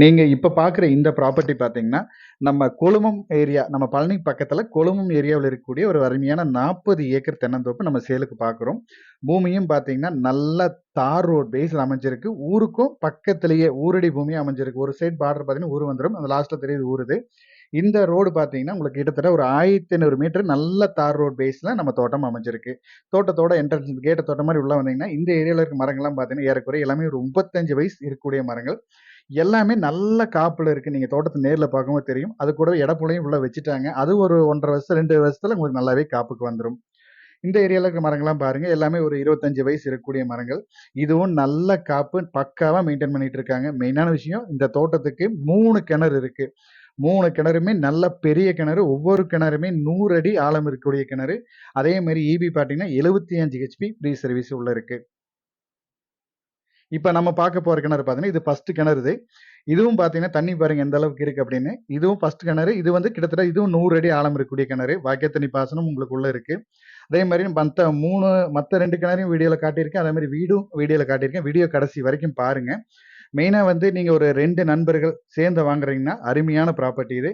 நீங்கள் இப்போ பார்க்குற இந்த ப்ராப்பர்ட்டி பார்த்தீங்கன்னா, நம்ம கொழுமம் ஏரியா நம்ம பழனி பக்கத்தில் கொழுமம் ஏரியாவில் இருக்கக்கூடிய ஒரு அருமையான 40 ஏக்கர் தென்னந்தோப்பு நம்ம சேலுக்கு பார்க்குறோம். பூமியும் பார்த்தீங்கன்னா, நல்ல தார் ரோட் பேஸில் அமைஞ்சிருக்கு. ஊருக்கும் பக்கத்திலேயே ஊரடி பூமியும் அமைஞ்சிருக்கு. ஒரு சைட் பார்டர் பார்த்தீங்கன்னா, ஊர் வந்துடும் அந்த லாஸ்ட்டில் தெரியுது ஊருது இந்த ரோடு பார்த்தீங்கன்னா, உங்களுக்கு கிட்டத்தட்ட ஒரு 1500 மீட்டர் நல்ல தார் ரோட் பேஸில் நம்ம தோட்டம் அமைஞ்சிருக்கு. தோட்டத்தோட என்ட்ரன்ஸ் கேட்ட தோட்டம் மாதிரி உள்ளே வந்தீங்கன்னா, இந்த ஏரியாவில் இருக்க மரங்கள்லாம் பார்த்தீங்கன்னா, ஏறக்குறைய எல்லாமே ஒரு 35 வயசு இருக்கக்கூடிய மரங்கள். எல்லாமே நல்ல காப்பில் இருக்குது நீங்கள் தோட்டத்தை நேரில் பார்க்கும்போது தெரியும். அது கூட இடப்புலையும் உள்ள வச்சுட்டாங்க. அது ஒரு 1 1/2 வருஷம், ரெண்டு வருஷத்தில் உங்களுக்கு நல்லாவே காப்புக்கு வந்துடும் இந்த ஏரியாவில் இருக்க மரங்கள்லாம் பாருங்கள் எல்லாமே ஒரு 25 வயசு இருக்கக்கூடிய மரங்கள். இதுவும் நல்ல காப்பு பக்காவாக மெயின்டைன் பண்ணிட்டு இருக்காங்க. மெயினான விஷயம் இந்த தோட்டத்துக்கு மூணு கிணறு இருக்குது மூணு கிணறுமே நல்ல பெரிய கிணறு. ஒவ்வொரு கிணறுமே நூறு அடி ஆழம் இருக்கக்கூடிய கிணறு. அதே மாதிரி இபி பார்த்தீங்கன்னா, 75 ஹெச்பி ஃப்ரீ சர்வீஸ் உள்ள இருக்குது இப்போ நம்ம பார்க்க போகிற கிணறு பார்த்தீங்கன்னா, இது ஃபர்ஸ்ட் கிணறு இது. இதுவும் பார்த்தீங்கன்னா, தண்ணி பாருங்க எந்த அளவுக்கு இருக்கு அப்படின்னு. இதுவும் ஃபர்ஸ்ட் கிணறு. இது வந்து கிட்டத்தட்ட இதுவும் நூறு அடி ஆழம் இருக்கக்கூடிய கிணறு. வாக்கியத்தண்ணி பாசனம் உங்களுக்கு இருக்கு. அதே மாதிரி மற்ற மூணு மற்ற ரெண்டு கிணறையும் வீடியோவில் காட்டியிருக்கேன். அதே மாதிரி வீடும் வீடியோவில் காட்டியிருக்கேன். வீடியோ கடைசி வரைக்கும் பாருங்க. மெயினாக வந்து நீங்கள் ஒரு ரெண்டு நண்பர்கள் சேர்ந்து வாங்குறீங்கன்னா, அருமையான ப்ராப்பர்ட்டி இது.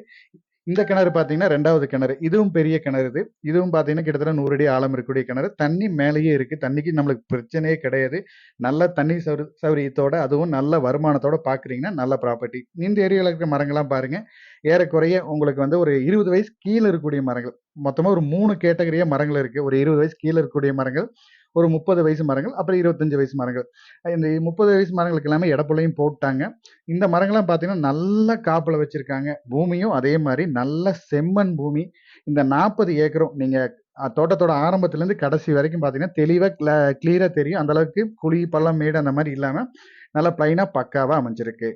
இந்த கிணறு பார்த்தீங்கன்னா, ரெண்டாவது கிணறு. இதுவும் பெரிய கிணறு இது. இதுவும் பார்த்தீங்கன்னா, கிட்டத்தட்ட நூறு அடி ஆழம் இருக்கக்கூடிய கிணறு. தண்ணி மேலேயே இருக்குது தண்ணிக்கு நம்மளுக்கு பிரச்சனையே கிடையாது. நல்ல தண்ணி சௌரி சௌரியத்தோட அதுவும் நல்ல வருமானத்தோட பார்க்குறீங்கன்னா, நல்ல ப்ராப்பர்ட்டி. இந்த ஏரியாவில் இருக்கிற மரங்கள்லாம் பாருங்கள் ஏறக்குறைய உங்களுக்கு வந்து ஒரு 20 வயசு கீழே இருக்கக்கூடிய மரங்கள். மொத்தமாக ஒரு மூணு கேட்டகரியாக மரங்கள் இருக்குது ஒரு 20 வயசு கீழே இருக்கக்கூடிய மரங்கள், ஒரு 30 வயசு மரங்கள், அப்புறம் 25 வயசு மரங்கள். இந்த 30 வயசு மரங்களுக்கு எல்லாமே எடப்புலையும் போட்டாங்க. இந்த மரங்கள்லாம் பார்த்தீங்கன்னா, நல்ல காப்பில் வச்சுருக்காங்க பூமியும் அதே மாதிரி நல்ல செம்மண் பூமி. இந்த 40 ஏக்கரும் நீங்கள் தோட்டத்தோட ஆரம்பத்துலேருந்து கடைசி வரைக்கும் பார்த்தீங்கன்னா, தெளிவாக கிள கிளியரா தெரியும். அந்தளவுக்கு குழி, பள்ளம், மேடு அந்த மாதிரி இல்லாமல் நல்லா பிளைனாக பக்காவாக அமைஞ்சிருக்கு.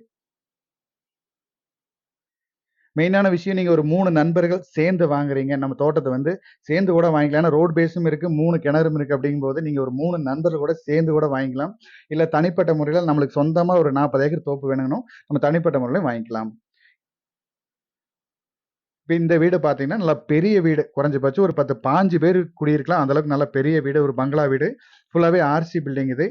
மெயினான விஷயம் நீங்கள் ஒரு மூணு நண்பர்கள் சேர்ந்து வாங்குறீங்க. நம்ம தோட்டத்தை வந்து சேர்ந்து கூட வாங்கிக்கலாம். ஏன்னா ரோட் பேஸும் இருக்குது மூணு கிணறும் இருக்குது அப்படிங்கும்போது, நீங்கள் ஒரு மூணு நண்பர்கள் கூட சேர்ந்து கூட வாங்கிக்கலாம். இல்லை தனிப்பட்ட முறையில் நம்மளுக்கு சொந்தமாக ஒரு 40 ஏக்கர் தோப்பு வேணுங்கணும் நம்ம தனிப்பட்ட முறையில் வாங்கிக்கலாம். இப்போ இந்த வீடு பார்த்தீங்கன்னா, நல்லா பெரிய வீடு. குறைஞ்சபட்சம் ஒரு 10, 15 பேர் குடியிருக்கலாம். அந்தளவுக்கு நல்ல பெரிய வீடு. ஒரு பங்களா வீடு. ஃபுல்லாகவே ஆர்சி பில்டிங் இது.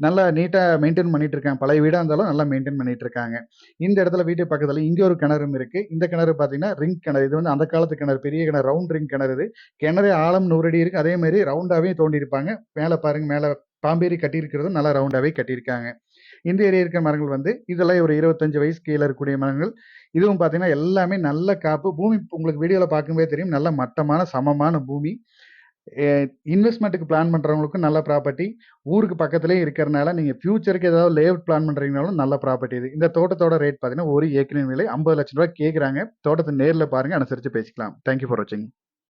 நல்லா நீட்டாக மெயின்டெயின் பண்ணிட்டு இருக்காங்க. பழைய வீடாக இருந்தாலும் நல்லா மெயின்டெயின் பண்ணிட்டு இருக்காங்க. இந்த இடத்துல வீட்டு பக்கத்தில் இங்கே ஒரு கிணறும் இருக்கு. இந்த கிணறு பார்த்தீங்கன்னா, ரிங் கிணறு. இது வந்து அந்த காலத்து கிணறு. பெரிய கிணறு. ரவுண்ட் ரிங் கிணறு இது. கிணறு ஆழம் நூறு அடி இருக்கு. அதே மாதிரி ரவுண்டாகவே தோண்டியிருப்பாங்க. மேலே பாருங்க, மேலே பாம்பேரி கட்டியிருக்கிறதும் நல்லா ரவுண்டாகவே கட்டியிருக்காங்க. இந்த ஏரியா இருக்கிற மரங்கள் வந்து இதெல்லாம் ஒரு 25 வயசு கீழே இருக்கக்கூடிய மரங்கள். இதுவும் பார்த்தீங்கன்னா, எல்லாமே நல்ல காப்பு. பூமி உங்களுக்கு வீடியோவில் பார்க்கும்போதே தெரியும். நல்ல மட்டமான, சமமான பூமி. இன்வெஸ்ட்மெண்ட்டுக்கு பிளான் பண்ணுறவங்களுக்கும் நல்ல ப்ராப்பர்ட்டி. ஊருக்கு பக்கத்துலேயே இருக்கிறனால, நீங்கள் ஃபியூச்சருக்கு ஏதாவது லேஅவுட் பிளான் பண்ணுறீங்கனாலும் நல்ல ப்ராப்பர்ட்டி இது. இந்த தோட்டத்தோட ரேட் பார்த்தீங்கன்னா, ஒரு ஏக்கரின் விலை ஐம்பது லட்சம் ரூபா கேட்குறாங்க. தோட்டத்தை நேரில் பாருங்க. அனுசரித்து பேசிக்கலாம். தேங்க் யூ ஃபார் வாட்சிங்.